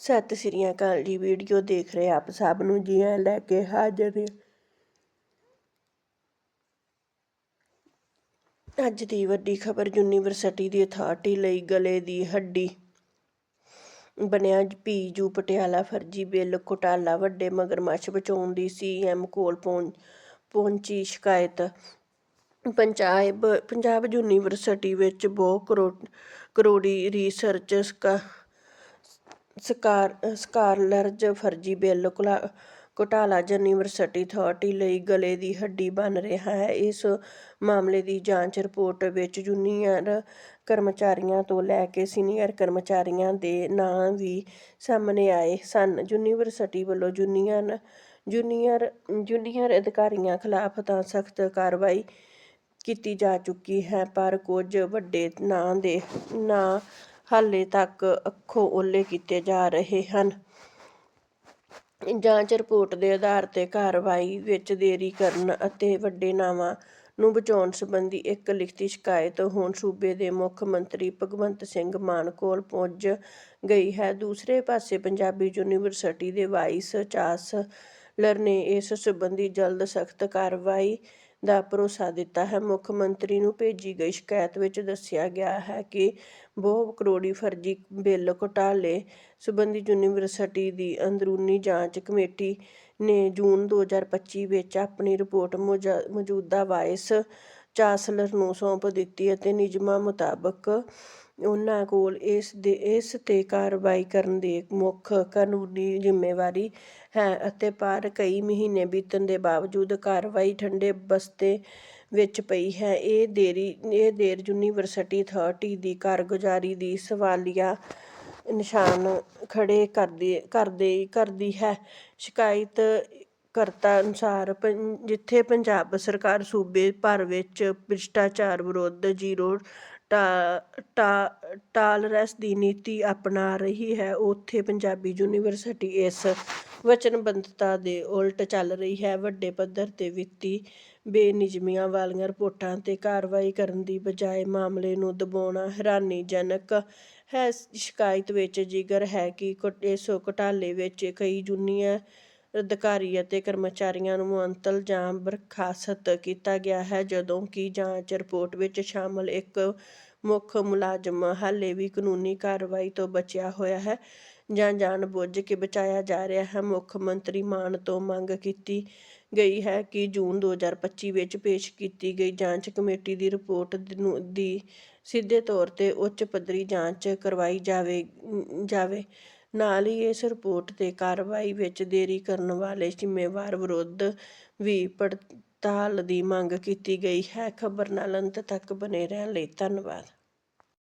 ਸਤਿ ਸ੍ਰੀ ਅਕਾਲ ਜੀ, ਵੀਡੀਓ ਦੇਖ ਰਹੇ ਆਪ ਸਭ ਨੂੰ ਜੀ ਆਇਆਂ ਲੈ ਕੇ ਹਾਜ਼ਰ ਅੱਜ ਦੀ ਵੱਡੀ ਖਬਰ ਯੂਨੀਵਰਸਿਟੀ ਦੀ ਅਥਾਰਟੀ ਲਈ ਗਲੇ ਦੀ ਹੱਡੀ। ਬਣਿਆ ਪੀਯੂ ਪਟਿਆਲਾ ਫਰਜ਼ੀ ਬਿੱਲ, ਘੁਟਾਲਾ ਵੱਡੇ ਮਗਰਮੱਛ ਬਚਾਉਣ ਦੀ ਸੀਐਮ ਕੋਲ ਪਹੁੰਚੀ ਸ਼ਿਕਾਇਤ। ਪੰਜਾਬ ਪੰਜਾਬ ਯੂਨੀਵਰਸਿਟੀ ਵਿੱਚ ਬਹੁ ਕਰੋੜੀ ਰਿਸਰਚ ਸਕਾਰ ਸਕਾਲਰਜ਼ ਫਰਜ਼ੀ ਬਿੱਲ ਘੁਲਾ ਘੁਟਾਲਾ ਯੂਨੀਵਰਸਿਟੀ ਅਥਾਰਟੀ ਲਈ ਗਲੇ ਦੀ ਹੱਡੀ ਬਣ ਰਿਹਾ ਹੈ। ਇਸ ਮਾਮਲੇ ਦੀ ਜਾਂਚ ਰਿਪੋਰਟ ਵਿੱਚ ਜੂਨੀਅਰ ਕਰਮਚਾਰੀਆਂ ਤੋਂ ਲੈ ਕੇ ਸੀਨੀਅਰ ਕਰਮਚਾਰੀਆਂ ਦੇ ਨਾਂ ਵੀ ਸਾਹਮਣੇ ਆਏ ਸਨ। ਯੂਨੀਵਰਸਿਟੀ ਵੱਲੋਂ ਜੂਨੀਅਰ ਜੂਨੀਅਰ ਜੂਨੀਅਰ ਅਧਿਕਾਰੀਆਂ ਖਿਲਾਫ ਤਾਂ ਸਖਤ ਕਾਰਵਾਈ ਕੀਤੀ ਜਾ ਚੁੱਕੀ ਹੈ, ਪਰ ਕੁਝ ਵੱਡੇ ਨਾਂ ਦੇ, ਨਾਂ ਹਾਲੇ ਤੱਕ ਅੱਖੋਂ ਓਹਲੇ ਕੀਤੇ ਜਾ ਰਹੇ ਹਨ। ਜਾਂਚ ਰਿਪੋਰਟ ਦੇ ਆਧਾਰ ਤੇ ਕਾਰਵਾਈ ਵਿੱਚ ਦੇਰੀ ਕਰਨ ਅਤੇ ਵੱਡੇ ਨਾਵਾਂ ਨੂੰ ਬਚਾਉਣ ਸੰਬੰਧੀ ਇੱਕ ਲਿਖਤੀ ਸ਼ਿਕਾਇਤ ਹੁਣ ਸੂਬੇ ਦੇ ਮੁੱਖ ਮੰਤਰੀ ਭਗਵੰਤ ਸਿੰਘ ਮਾਨ ਕੋਲ ਪਹੁੰਚ ਗਈ ਹੈ। ਦੂਸਰੇ ਪਾਸੇ ਪੰਜਾਬੀ ਯੂਨੀਵਰਸਿਟੀ ਦੇ ਵਾਈਸ ਚਾਂਸਲਰ ਨੇ ਇਸ ਸੰਬੰਧੀ ਜਲਦ ਸਖਤ ਕਾਰਵਾਈ ਦਾ ਭਰੋਸਾ ਦਿੱਤਾ ਹੈ। ਮੁੱਖ ਮੰਤਰੀ ਨੂੰ ਭੇਜੀ ਗਈ ਸ਼ਿਕਾਇਤ ਵਿੱਚ ਦੱਸਿਆ ਗਿਆ ਹੈ ਕਿ ਬਹੁ ਕਰੋੜੀ ਫਰਜ਼ੀ ਬਿੱਲ ਘੁਟਾਲੇ ਸੰਬੰਧੀ ਯੂਨੀਵਰਸਿਟੀ ਦੀ ਅੰਦਰੂਨੀ ਜਾਂਚ ਕਮੇਟੀ ਨੇ ਜੂਨ 2025 ਵਿੱਚ ਆਪਣੀ ਰਿਪੋਰਟ ਮੌਜੂਦਾ ਵਾਈਸ ਚਾਂਸਲਰ ਨੂੰ ਸੌਂਪ ਦਿੱਤੀ ਅਤੇ ਨਿਯਮਾਂ ਮੁਤਾਬਕ ਉਹਨਾਂ ਕੋਲ ਇਸ ਦੇ, ਇਸ ਤੇ ਕਾਰਵਾਈ ਕਰਨ ਦੀ ਮੁੱਖ ਕਾਨੂੰਨੀ ਜ਼ਿੰਮੇਵਾਰੀ ਹੈ ਅਤੇ ਪਰ ਕਈ ਮਹੀਨੇ ਬੀਤਣ ਦੇ ਬਾਵਜੂਦ ਕਾਰਵਾਈ ਠੰਡੇ ਬਸਤੇ ਵਿੱਚ ਪਈ ਹੈ। ਇਹ ਦੇਰੀ, ਇਹ ਦੇਰ ਯੂਨੀਵਰਸਿਟੀ ਅਥਾਰਟੀ ਦੀ ਕਾਰਗੁਜ਼ਾਰੀ ਦੀ ਸਵਾਲੀਆ ਨਿਸ਼ਾਨ ਖੜ੍ਹੇ ਕਰਦੇ ਕਰਦੇ, ਕਰਦੀ ਹੈ। ਸ਼ਿਕਾਇਤ ਕਰਤਾ ਅਨੁਸਾਰ ਜਿੱਥੇ ਪੰਜਾਬ ਸਰਕਾਰ ਸੂਬੇ ਭਰ ਵਿੱਚ ਭ੍ਰਿਸ਼ਟਾਚਾਰ ਵਿਰੁੱਧ ਜ਼ੀਰੋ ਟਾ ਟਾ, ਟਾਲਰੈਂਸ ਦੀ ਨੀਤੀ ਅਪਣਾ ਰਹੀ ਹੈ। ਉੱਥੇ ਪੰਜਾਬੀ ਯੂਨੀਵਰਸਿਟੀ ਇਸ ਵਚਨਬੱਧਤਾ ਦੇ ਉਲਟ ਚੱਲ ਰਹੀ ਹੈ। ਵੱਡੇ ਪੱਧਰ ਤੇ ਵਿੱਤੀ ਬੇਨਿਯਮੀਆਂ ਵਾਲੀਆਂ ਰਿਪੋਰਟਾਂ ਤੇ ਕਾਰਵਾਈ ਕਰਨ ਦੀ ਬਜਾਏ ਮਾਮਲੇ ਨੂੰ ਦਬਾਉਣਾ ਹੈਰਾਨੀਜਨਕ ਹੈ। ਸ਼ਿਕਾਇਤ ਵਿੱਚ ਜ਼ਿਕਰ ਹੈ ਕਿ ਇਸ ਘੁਟਾਲੇ ਵਿੱਚ ਕਈ ਜੂਨੀਅਰ ਅਧਿਕਾਰੀ ਅਤੇ ਕਰਮਚਾਰੀਆਂ ਨੂੰ ਮੁਅੱਤਲ ਜਾਂ ਬਰਖਾਸਤ ਕੀਤਾ ਗਿਆ ਹੈ, ਜਦੋਂ ਕਿ ਜਾਂਚ ਰਿਪੋਰਟ ਵਿੱਚ ਸ਼ਾਮਲ ਇੱਕ ਮੁੱਖ ਮੁਲਾਜ਼ਮ ਹਾਲੇ ਵੀ ਕਾਨੂੰਨੀ ਕਾਰਵਾਈ ਤੋਂ ਬਚਿਆ ਹੋਇਆ ਹੈ, ਜਾਂ ਜਾਣਬੁੱਝ ਕੇ ਬਚਾਇਆ ਜਾ ਰਿਹਾ ਹੈ। ਮੁੱਖ ਮੰਤਰੀ ਮਾਨ ਤੋਂ ਮੰਗ ਕੀਤੀ ਗਈ ਹੈ ਕਿ ਜੂਨ 2025 ਵਿੱਚ ਪੇਸ਼ ਕੀਤੀ ਗਈ ਜਾਂਚ ਕਮੇਟੀ ਦੀ ਰਿਪੋਰਟ ਦੀ ਸਿੱਧੇ ਤੌਰ ਤੇ ਉੱਚ ਪੱਧਰੀ ਜਾਂਚ ਕਰਵਾਈ ਜਾਵੇ ਜਾਵੇ। ਨਾਲ ਹੀ ਇਸ ਰਿਪੋਰਟ ਤੇ ਕਾਰਵਾਈ ਵਿੱਚ ਦੇਰੀ ਕਰਨ ਵਾਲੇ ਜ਼ਿੰਮੇਵਾਰ ਵਿਰੁੱਧ ਵੀ ਪੜਤਾਲ ਦੀ ਮੰਗ ਕੀਤੀ ਗਈ ਹੈ। ਖਬਰ ਨਾਲ ਅੰਤ ਤੱਕ ਬਣੇ ਰਹਿਣ ਲਈ ਧੰਨਵਾਦ।